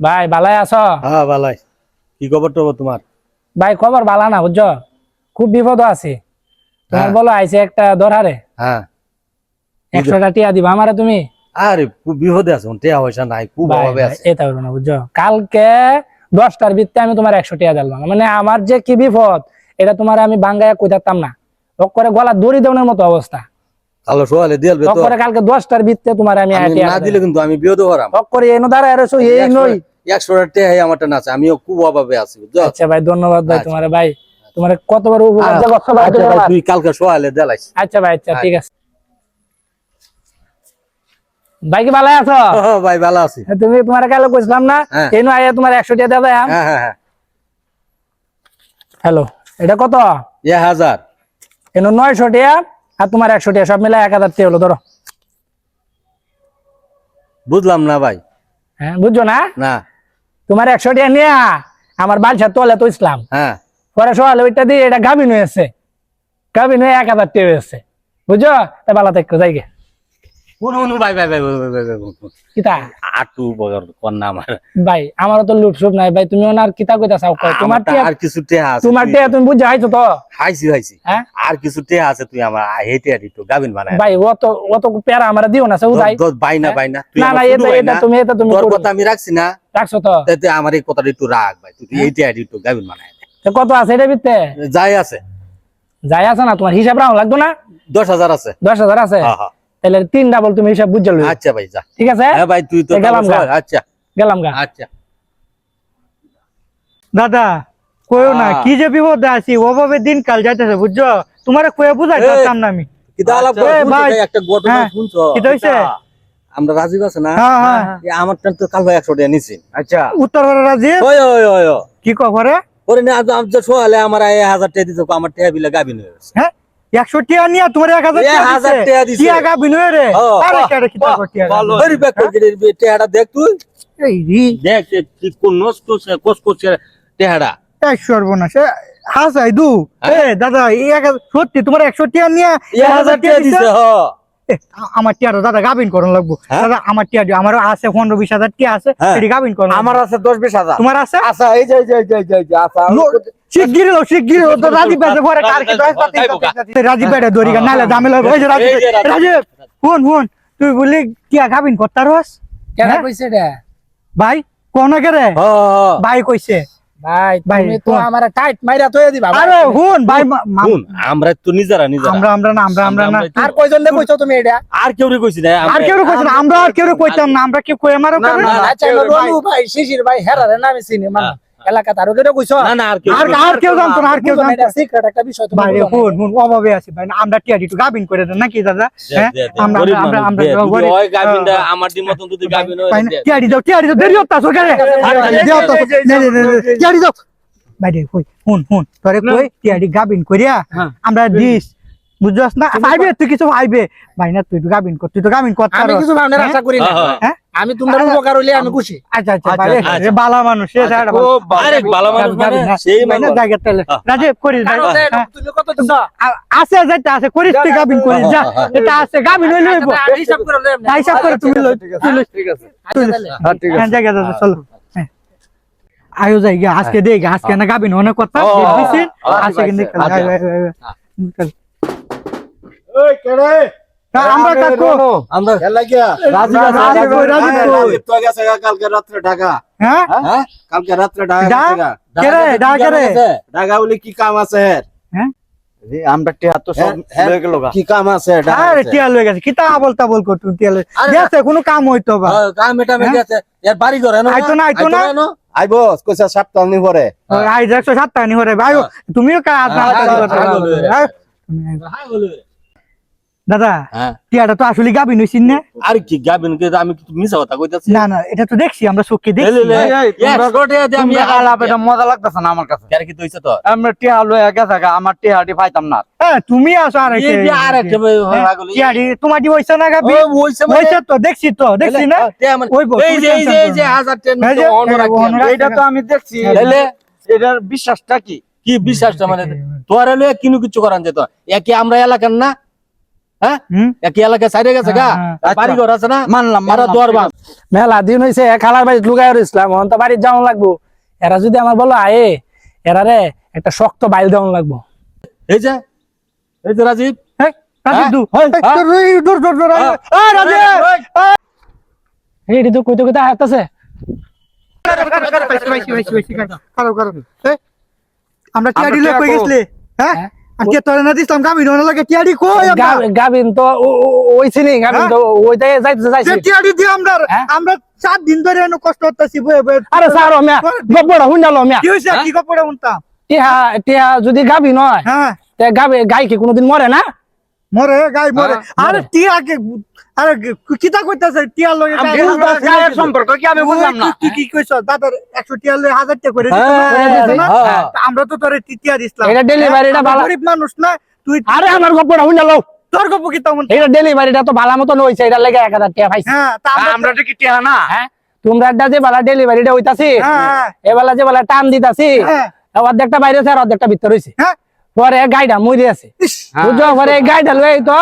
ভাই বালাই আছো? হ্যাঁ ভালাই কি খবর টবর তোমার? ভাই খবর ভালা না বুঝছ? খুব বিপদ আছে। তোমার হ্যাঁ। বলো আইছে একটা দরহারে? হ্যাঁ। একশোটা টিয়া দিবা আমারে তুমি? আরে খুব বিপদে আছে টেয়া পয়সা নাই খুব অভাবে আছে। এটা হলো না বুঝছ? কালকে দশটার ভিত্তে আমি তোমার একশো টিয়া দিলাম। মানে আমার যে কি বিপদ এটা তোমার আমি বাঙ্গায় কইতাম না। তক করে গলা দড়ি দেওয়ার মতো অবস্থা। কালো সোয়ালে দিয়ালবে তক তো। করে কালকে দশটার ভিত্তে তোমার আমি না। দিলে কিন্তু আমি বিপদে হরাম তক করে এনো দাঁড়ায় রয়েছো এই নই। আমারটা না আছে আমিও খুব অভাবে আছি বুঝছ? আচ্ছা ভাই ধন্যবাদ ভাই। তোমার ভাই। তোমার কতবার উপকার করছ। ভাই, আচ্ছা, তুই কালকে সোয়ালে দেলাইস আচ্ছা ভাই আচ্ছা ঠিক আছে। ভাই কি ভালো আছো? ভাই ভালো আছি। তুমি তোমার কালে কইছিলাম না? হ্যাঁ। এনু তোমার একশো টাকা দেবে হ্যাঁ? হ্যাঁ হ্যাঁ হ্যালো এটা কত? এ হাজার। এনু নয়শো টাকা আর তোমার টাকা সব মিলে এক হাজার টাকা হলো ধরো। বুঝলাম না ভাই। হ্যাঁ বুঝছ না? না। তোমার একশো টাকা নিয়ে আমার বাচ্চা তোলে তো ইসলাম। হ্যাঁ। পরে সকালে ওইটা দিয়ে এটা গাভিন হয়েছে। গাভিন হয়ে এক হাজার টাকা হয়েছে। বুঝো তা ভালো থাকো যাই ভাই ভাই ভাই ভাই, ভাই, ভাই, ভাই, ভাই। কিতা? আটু বগর কন্যা আমার। ভাই আমারও তো লুপ সুপ নাই ভাই তুমি ওনার কিতা কইতা চাও কয় তোমার টিয়া আর কিছু টেয়া আছে তোমার টিয়া তুমি বুঝে আইছো তো? হাইছি হাইছি। হ্যাঁ? আর কিছু টেয়া আছে তুই আমার হেঁটে আর একটু গাবিন বানায়। ভাই অত অত প্যারা আমার দিও না না না এটা এটা তুমি এটা তুমি তোর কথা আমি রাখছি না। রাখছো তো? আমার এই কথাটা একটু রাখ ভাই। তুই গাবিন বানায় কত আছে এটা যাই আছে। যাই আছে না তোমার হিসাব রাখো লাগতো না? দশ হাজার আছে। দশ হাজার আছে? হ্যাঁ, হ্যাঁ। তাহলে তিন ডাবল তুমি হিসাব বুঝে লইও। আচ্ছা ভাই যা। ঠিক আছে? হ্যাঁ ভাই তুই তো গেলাম গা। আচ্ছা। গেলাম গা। আচ্ছা। দাদা কইও না। কি যে বিপদে আছি? ওভাবে দিন কাল যাইতেছে বুঝছ? তোমার কয়ে বুঝাই। পারতাম না আমি। একটা ঘটনা হ্যাঁ। শুনছো? কিতা হইছে? আমরা রাজীব আছে না? হ্যাঁ হ্যাঁ। আমার টান তো কাল ভাই একশো টাকা নিছি আচ্ছা। উত্তর করে রাজি ওই ওই ওই ওই। কি করে ওরে না আজ আজ সোয়ালে আমার এই হাজার টাকা দিতে আমার টাকা বিলে হয়ে হ্যাঁ? একশো টিয়া নিয়ে তোমার এক হাজার টিয়া হয়ে? রে দেখ তুই। দেখ কোন সর্বনাশ হাসাই দু। এ দাদা এক সত্যি তোমার একশো টিয়া নিয়ে হাজার দিছে আমার টিয়াটা দাদা গাবিন করন লাগবো। হ্যাঁ? দাদা আমার টিয়া আমার আছে পনেরো বিশ হাজার টিয়া আছে হ্যাঁ। গাবিন করন আমার আছে দশ বিশ হাজার। তোমার আছে? আচ্ছা এই যে শিগগিরি লো শিগগিরি লো তো রাজীব বেড়ে পরে কার কি দশ পাতি রাজীব বেড়ে দড়ি গা নালে দামে লাগবে ওই রাজীব রাজীব। রাজীব শুন শুন তুই বলি কি গাবিন করতার হস কেন হ্যাঁ? কইছে এটা? ভাই কোন করে হ হ ভাই কইছে। ভাই ভাই, তুমি তো আমার টাইট মাইরা দিবা আরে ভাই আমরা তো নিজেরা নিজেরা। আমরা আমরা না আমরা আমরা না। আর কয়জন লে কইছো তুমি এটা? আর কেউ রে কইছি না আর আমরা- কেউ কইছে না, আমরা আর কেউ কইতাম না আমরা কি কই আমার না, না, না, আচ্ছা রনু ভাই শিশির ভাই হেরারে নামে চিনি মানে এলাকা তার কেউ কইছো? না না আর কেউ আর আর কেউ জানতো না আর কেউ জানতো এটা সিক্রেট একটা বিষয় তুমি ভাই বুঝো না। শুন শুন অভাবে আছি ভাই আমরা টিয়া একটু গাবিন করে দেন নাকি দাদা? হ্যাঁ? আমরা আমরা আমরা গরিব- হয় আমার মতন যদি হয়, ভাই না, দে। টিয়ারি দাও টিয়ারি দাও দেরি হতা সরকারে দেও তো নে নে নে টিয়ারি দাও। ভাই রে কই? হুন হুন। তোরে কই? টিয়ারি গাবিন করিয়া আমরা দিস। বুঝছস না? আইবে তুই কিছু আইবে। ভাই না তুই তো গাবিন কর তুই তো গাবিন কর আমি কিছু ভাবনার আশা করি না। হ্যাঁ, হ্যাঁ। হ্যাঁ? আমি তোমার উপকার হইলে আমি খুশি। আচ্ছা আচ্ছা আচ্ছা, আচ্ছা। বালা মানুষ সে ছাড়া ও, আরে ভালো মানুষ মানে, সেই ভাই না মানুষ। জায়গা তেলে। রাজীব করিস ভাই। হ্যাঁ। তুমি কত দিছ আছে যেটা আছে করিস তুই গাবিন করিস যা। এটা আছে গাবিন হইলে হইব আমি হিসাব করে লইম না। হিসাব করে তুমি লই তুই লই। আচ্ছা, তাহলে। হ্যাঁ জায়গা দাদা চলো। হ্যাঁ। আয়ো যাই গিয়া আজকে দেখ আজকে না গাবিন অনেক কথা। আজকে কিন্তু আচ্ছা, আচ্ছা। ওই কেডে আমরা কাকু আমরা রাজীব, রাজীব, রাজীব, রাজীব। রাজীব তো গেছে কালকে রাত্রে ঢাকা হ্যাঁ হ্যাঁ? কালকে রাত্রে ঢাকা ডা? গেছে গা। কে রে ডা রে ঢাকা বলে কি কাম আছে এর? হ্যাঁ আমরা টিয়া তো সব লয়ে গেল কি কাম আছে আরে? টিয়া লয়ে গেছে টিয়া লয়ে গেছে কোনো কাম হইতো বা হ্যাঁ, কাম এটা হ্যাঁ? গেছে এর বাড়ি ঘর এনো আইতো না, আইতো না। আইবো কইছে সপ্তাহ নি পরে আই নি ভাই তুমিও কাজ না হ্যাঁ, হ্যাঁ, হ্যাঁ। হ্যাঁ, হ্যাঁ? তুমি। দাদা হ্যাঁ টিয়াটা তো আসলে গাবিন হইছিন না আর কি গাবিন কে আমি কি মিছা কথা কইতাছি না না এটা তো দেখছি আমরা চোখে দেখছি আমি আলাপ এটা মজা লাগতেছে না আমার কাছে কার কি হইছে তো আমরা টিয়া লয়ে গেছে আমার টিয়াটি পাইতাম না হ্যাঁ তুমি আসো আর এই আর একটা হাগলি তোমার দি হইছে না গাবি হইছে মানে হইছে তো দেখছি তো না এই যে এই যে এই যে হাজার টেন। এটা তো আমি দেখছি এটার বিশ্বাসটা কি কি বিশ্বাসটা মানে তোর কিনু কিছু করান যেত একে আমরা এলাকার না মেলা দিন হয়েছে খালার বাড়ি লুকাই ইসলাম অন্ত বাড়ি যাওয়ান লাগবো এরা যদি আমার বলো আয়ে এরা রে একটা শক্ত বাইল লাগবো এই যে এই যে রাজীব হ্যাঁ? হ্যাঁ? হ্যাঁ? এইটি তো কইতে কইতে কই গেছলে হ্যাঁ হ্যাঁ? আর কে তোরে না দিছিলাম গাবি নয় লাগে টিয়াডি কই আমরা? গাবিন তো ও- ও- ওই ছিলি গাবিন তো ওইটাই যাইতে যাইছি। টিয়াডি দি আমরা হ্যাঁ? আমরা চার দিন ধরে এনে কষ্ট করতেছি বয়ে বয়ে। আরে স্যার মিয়া গপড়া হুঞ্জালো মিয়া কি হইছে? কি গপড়া উনতাম টিয়া টিয়া যদি গাবি নয় হ্যাঁ। তে গাবে গাই কি কোনোদিন মরে না? মরে গাই মরে। হ্যাঁ, আরে টিয়া কে আরে কিতা কইতাছে? টিয়া লগে গায়ের সম্পর্ক কি আমি বুঝলাম না। তুই কি কইছ? দাদার 100 টিয়া লগে 1000 টাকা করে হ্যাঁ, না? হ্যাঁ। আমরা তো তোরে টি- টিয়া দিছিলাম। এটা ডেলিভারিটা ভালো গরিব মানুষ না তুই আরে আমার গপ্পড়া হুঞ্জালো তোর গপ কি তেমন এটা ডেলিভারিটা তো ভালো মতন হইছে এটা লেগে এক হাজার টাকা পাইছি। হ্যাঁ আমরা তো কি টিয়া না? হ্যাঁ। তোমরা যে বেলা ডেলিভারিটা হইতাছি হ্যাঁ। এবেলা যে বেলা টান দিতাছি। অর্ধেকটা বাইরে আছে আর অর্ধেকটা ভিতর হইছে। হ্যাঁ পরে গাইডা মরে আছে। বুঝছ? পরে এই গাইডা লই তো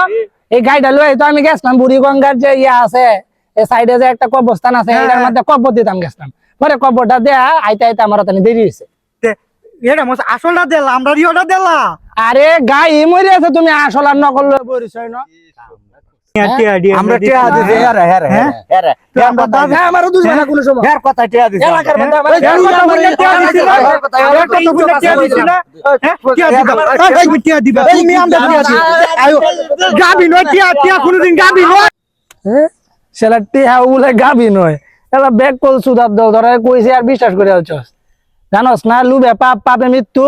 এই গাইডা লই তো আমি গেছিলাম বুড়িগঙ্গার যে ইয়া আছে সাইডে যে একটা কবরস্থান আছে হ্যাঁ, এটার হ্যাঁ। মধ্যে কবর দিতাম গেছিলাম। পরে কবরটা দেয়া আইতে আইতে আমার তানি দেরি হয়েছে। তে- এটা মস আসলটা দেলা আমরা রিওটা দেলা। আরে গাই মরে আছে তুমি আসল আর নকল লই পরিচয় না। আমরা টিয়া দিছি হ্যাঁ হ্যাঁ হ্যাঁ? হ্যাঁ তো হ্যাঁ আমারও দুজন না কোনো সময় হ্যাঁ কথা টিয়া দিছি এলাকার মধ্যে আমার- টিয়া দিছিস না? কথা- বলে টিয়া দিছিস না? টিয়া দিবা। তুমি টিয়া দিবা। তুমি আমরা টিয়া দিবা। আয়ো। গাবি নয় টিয়া টিয়া কোনোদিন গাবি নয় হ্যাঁ? সেটা টেহা বলে গাবি নয় এলা ব্যাগ কল সুদাব দাও ধরে কইছে আর বিশ্বাস করে আলছস জানোস না লুবে পাপ পাপে মৃত্যু